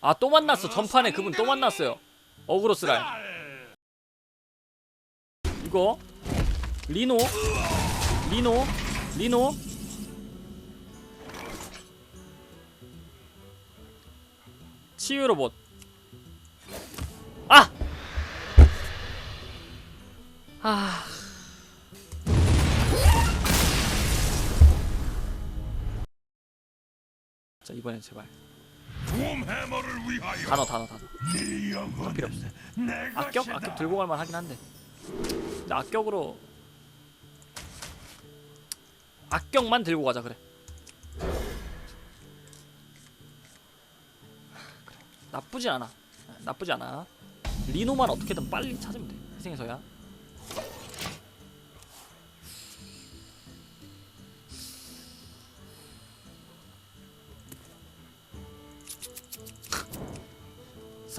아 또 만났어. 전판에 그분 또 만났어요. 어그로 스랄 이거? 리노? 리노? 리노? 치유 로봇. 아! 아. 자 이번엔 제발 단어 단어 단어. 네 영혼은 필요 없어. 내 악격? 악격 들고 갈만 하긴 한데. 근데 악격으로. 악격만 들고 가자 그래. 그래. 나쁘지 않아. 나쁘지 않아. 리노만 어떻게든 빨리 찾으면 돼. 희생해서야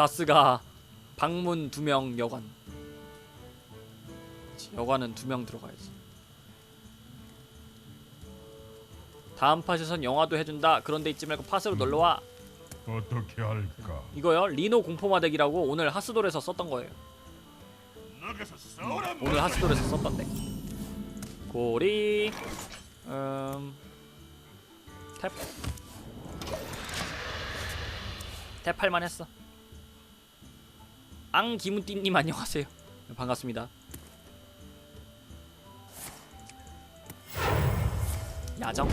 사스가 방문 두 명 여관. 그치, 여관은 두 명 들어가야지. 다음 팟에선 영화도 해준다. 그런데 잊지 말고 팟으로 놀러 와. 어떻게 할까? 이거요. 리노 공포마덱이라고 오늘 하스돌에서 썼던 거예요. 오늘 하스돌에서 썼던데. 고리. 음. 탭. 탭할만 했어. 앙 김우띠님 안녕하세요. 네, 반갑습니다. 야정.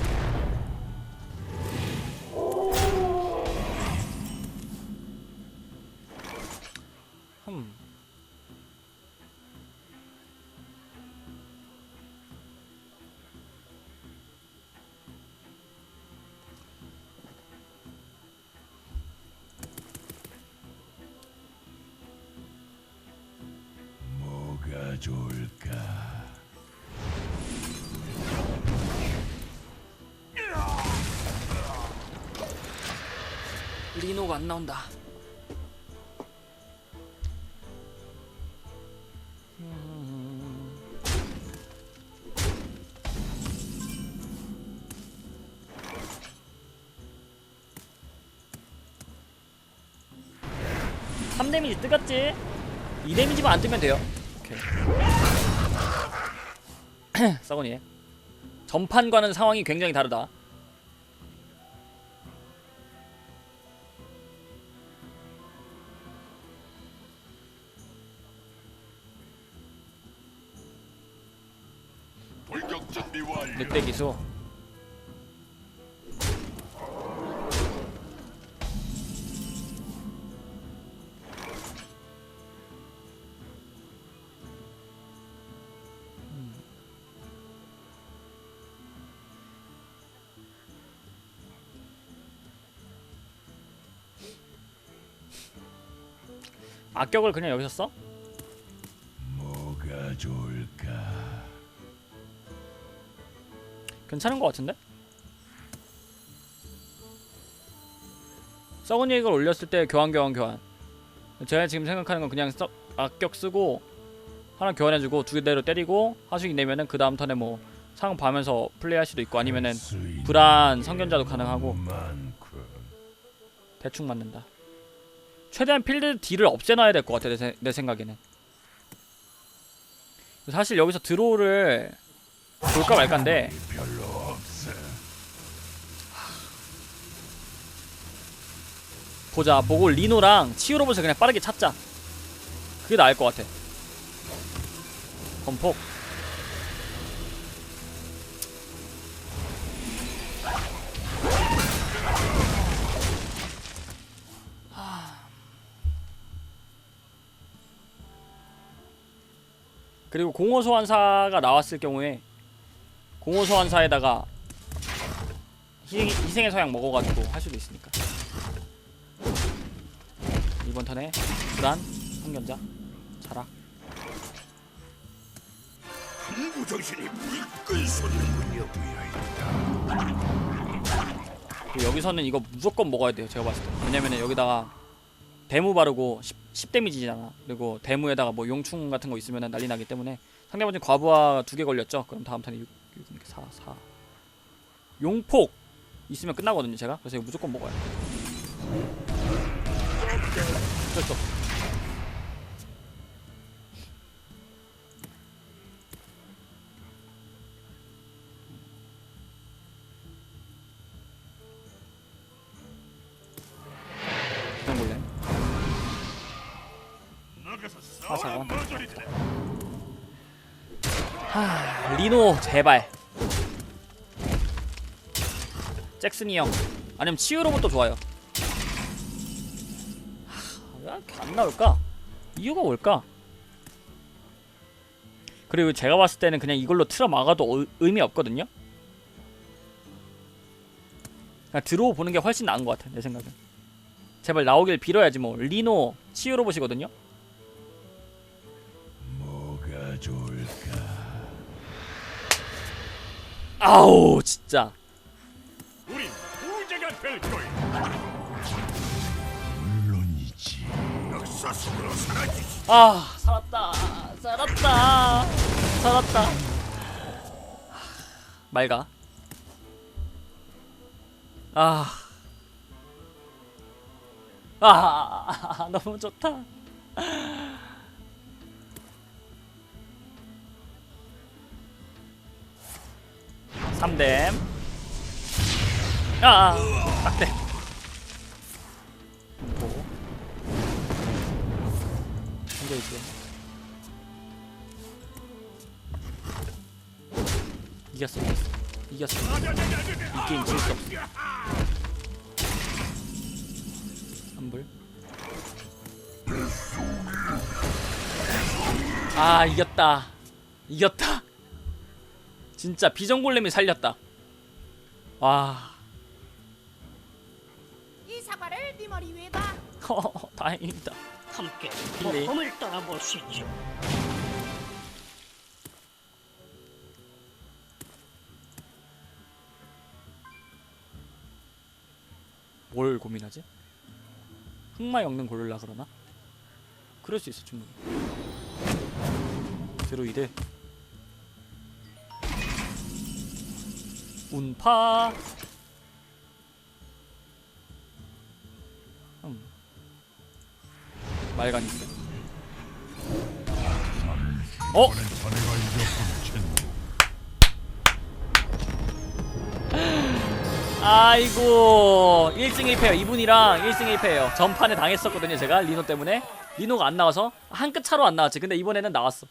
좋을까? 리노가 안 나온다. 삼 데미지 뜨겠지? 2 데미지만 안 뜨면 돼요. 오케이. 싸거니. 전판과는 상황이 굉장히 다르다. 돌격 준비 완료. 늑대 기수. 악격을 그냥 여기서 써? 뭐가 좋을까? 괜찮은 것 같은데? 썩은 얘기를 올렸을 때 교환 교환 교환 제가 지금 생각하는 건 그냥 썩 악격 쓰고 하나 교환해주고 두 대로 때리고 하수익 내면은 그 다음 턴에 뭐 상 봐면서 플레이할 수도 있고 아니면은 불안 성견자도 가능하고. 대충 맞는다 최대한 필드 딜을 없애놔야 될 것 같아 내, 세- 내 생각에는. 사실 여기서 드로우를 볼까 말까인데. 보자 보고 리노랑 치유로봇을 그냥 빠르게 찾자. 그게 나을 것 같아. 건폭 그리고 공허 소환사가 나왔을 경우에 공허 소환사에다가 희생, 희생의 서약 먹어가지고 할 수도 있으니까. 이번 턴에 불안 성견자 자락 공부 정신이 불끈 솟는군요. 그리고 여기서는 이거 무조건 먹어야 돼요 제가 봤을 때. 왜냐면은 여기다가 대무 바르고 10, 10 데미지잖아. 그리고 대무에다가 뭐 용충 같은 거 있으면 난리 나기 때문에 상대방 지금 과부하 두 개 걸렸죠? 그럼 다음 턴에 6, 6 4, 4 용폭 있으면 끝나거든요 제가. 그래서 이거 무조건 먹어야 돼. 어쩔 수 없어. 4차원 하... 리노 제발 잭슨이 형 아니면 치유로봇도 좋아요 하... 왜안 나올까? 이유가 뭘까? 그리고 제가 봤을 때는 그냥 이걸로 틀어 막아도 어, 의미 없거든요? 그냥 들어오 보는 게 훨씬 나은 것 같아 내 생각엔 제발 나오길 빌어야지 뭐 리노 치유로봇이거든요? 아우 진짜. 우린 부자가 될 거야. 물론이지. 역사 속으로 사라지지. 아 살았다 살았다 살았다 맑아 아. 아 너무 좋다 삼댐 아, 딱대. 보고. 앉아 있게. 이겼어, 이겼어. 이 게임 질수 없어. 환불. 아, 이겼다. 이겼다. 진짜 비정골렘이 살렸다. 와, 이 사과를 네 머리 위에 봐. 다행이다. 함께 힐리. 모험을 떠나보시죠. 뭘 고민하지? 흑마 엮는 고를라 그러나? 그럴 수 있어 충분히 드로이드 운파. 음. 말간 있어. 어? 아이고 1승 1패요. 이분이랑 1승 1패예요. 전판에 당했었거든요 제가. 리노 때문에. 리노가 안 나와서 한 끗 차로 안 나왔지. 근데 이번에는 나왔어